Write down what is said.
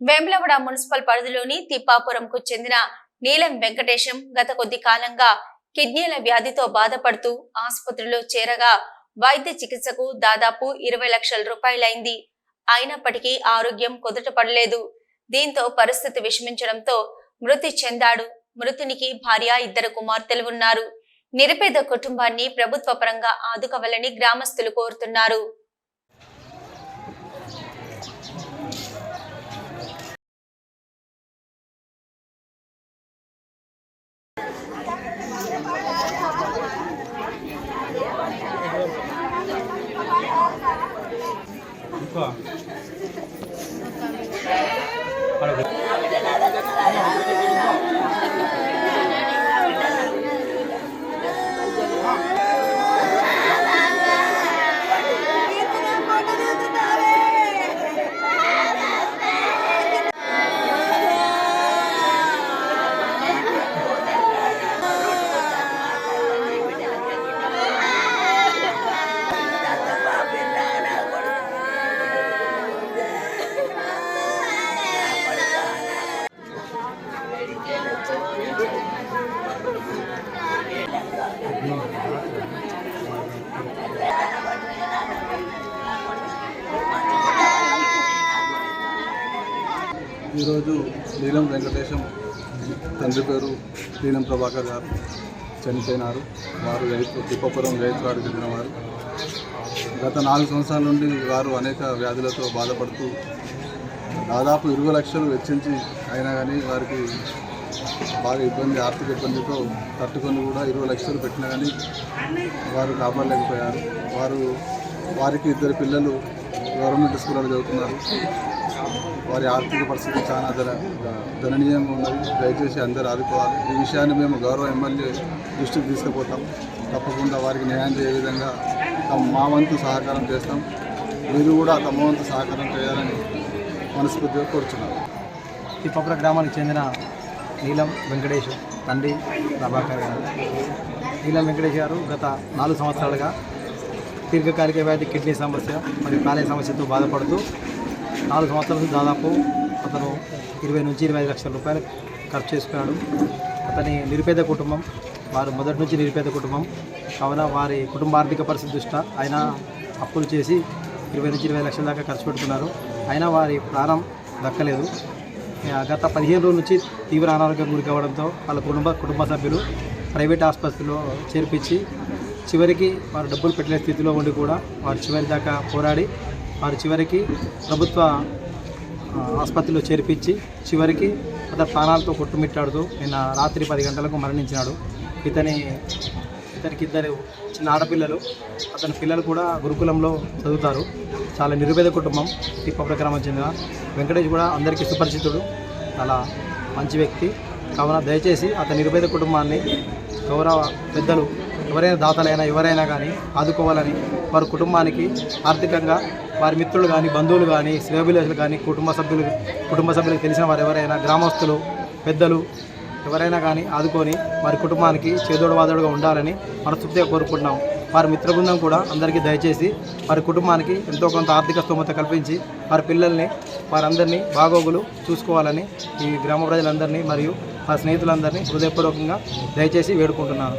Vemulawada municipal పరిధిలోని తిప్పాపురంకు చెందిన నీలం వెంకటేశం గత కొద్ది కాలంగా కిడ్నీల వ్యాధితో బాధపడుతూ ఆసుపత్రిలో చేరగా వైద్య చికిత్సకు దాదాపు ఇరవై లక్షల రూపాయలైంది. అయినప్పటికీ ఆరోగ్యం కుదుట పడలేదు దీంతో పరిస్థితి విషమించడంతో మృతి చెందాడు. మృతునికి భార్య ఇద్దరు కుమార్తెలు ఉన్నారు. నిరుపేద కుటుంబాన్ని ప్రభుత్వ పరంగా ఆదుకోవాలని గ్రామస్తులు కోరుతున్నారు. か。あれ。ఈరోజు నీలం వెంకటేశం తండ్రి పేరు నీలం ప్రభాకర్ గారు చనిపోయినారు. వారు రైతు తిప్పపురం చెందిన వారు గత నాలుగు సంవత్సరాల నుండి వారు అనేక వ్యాధులతో బాధపడుతూ దాదాపు ఇరవై లక్షలు వెచ్చించి అయినా కానీ వారికి బాగా ఇబ్బంది ఆర్థిక ఇబ్బందితో తట్టుకొని కూడా ఇరవై లక్షలు పెట్టినా కానీ వారు కాపాడలేకపోయారు. వారు వారికి ఇద్దరు పిల్లలు గవర్నమెంట్ స్కూల్లో చదువుతున్నారు. వారి ఆర్థిక పరిస్థితి చాలా ధర ధననీయంగా ఉన్నది. దయచేసి అందరూ ఆదుకోవాలి. ఈ విషయాన్ని మేము గౌరవ ఎమ్మెల్యే దృష్టికి తీసుకుపోతాం. తప్పకుండా వారికి న్యాయం చేయ విధంగా తమ మా వంతు సహకారం చేస్తాం. మీరు కూడా తమ వంతు సహకారం చేయాలని మనస్ఫూర్తిగా కోరుచున్నాను తిప్పపుర గ్రామానికి చెందిన నీలం వెంకటేష్ తండ్రి ప్రభాకర్ గారు. నీలం వెంకటేష్ గారు గత నాలుగు సంవత్సరాలుగా దీర్ఘకాలిక వ్యాధి కిడ్నీ సమస్య మరియు కాలేయ సమస్యతో బాధపడుతూ నాలుగు సంవత్సరాల నుంచి దాదాపు అతను ఇరవై నుంచి ఇరవై ఐదు లక్షల రూపాయలు ఖర్చు చేసుకున్నాడు అతని నిరుపేద కుటుంబం వారు మొదటి నుంచి నిరుపేద కుటుంబం. కావున వారి కుటుంబ ఆర్థిక పరిస్థితి దృష్ట్యా ఆయన అప్పులు చేసి ఇరవై నుంచి ఇరవై లక్షల దాకా ఖర్చు పెడుతున్నారు. అయినా వారి ప్రాణం దక్కలేదు. గత పదిహేను రోజుల నుంచి తీవ్ర అనారోగ్యం గురి కావడంతో వాళ్ళ కుటుంబ కుటుంబ సభ్యులు ప్రైవేట్ ఆసుపత్రిలో చేర్పించి చివరికి వారు డబ్బులు పెట్టలే స్థితిలో ఉండి కూడా వారు చివరి దాకా పోరాడి వారు చివరికి ప్రభుత్వ ఆసుపత్రిలో చేర్పించి చివరికి అతని ప్రాణాలతో కొట్టుమిట్టాడుతూ నిన్న రాత్రి పది గంటలకు మరణించినాడు. ఇతని ఇతనికి ఇద్దరు చిన్న ఆడపిల్లలు అతని పిల్లలు కూడా గురుకులంలో చదువుతారు. చాలా నిరుపేద కుటుంబం తిప్పపుర గ్రామం చెందిన వెంకటేష్ కూడా అందరికీ సుపరిచితుడు. చాలా మంచి వ్యక్తి. కావున దయచేసి అతని నిరుపేద కుటుంబాన్ని గౌరవ పెద్దలు ఎవరైనా దాతలైనా ఎవరైనా కానీ ఆదుకోవాలని వారి కుటుంబానికి ఆర్థికంగా వారి మిత్రులు కానీ బంధువులు కానీ శ్రేయభిలాషులు కానీ కుటుంబ సభ్యులు కుటుంబ సభ్యులకు తెలిసిన వారు ఎవరైనా గ్రామస్తులు పెద్దలు ఎవరైనా కానీ ఆదుకొని వారి కుటుంబానికి చేదోడవాదోడుగా ఉండాలని మనస్ఫూర్తిగా కోరుకుంటున్నాం. వారి మిత్ర బృందం కూడా అందరికీ దయచేసి వారి కుటుంబానికి ఎంతో కొంత ఆర్థిక స్తోమత కల్పించి వారి పిల్లల్ని వారందరినీ బాగోగులు చూసుకోవాలని ఈ గ్రామ ప్రజలందరినీ మరియు వారి స్నేహితులందరినీ హృదయపూర్వకంగా దయచేసి వేడుకుంటున్నాను.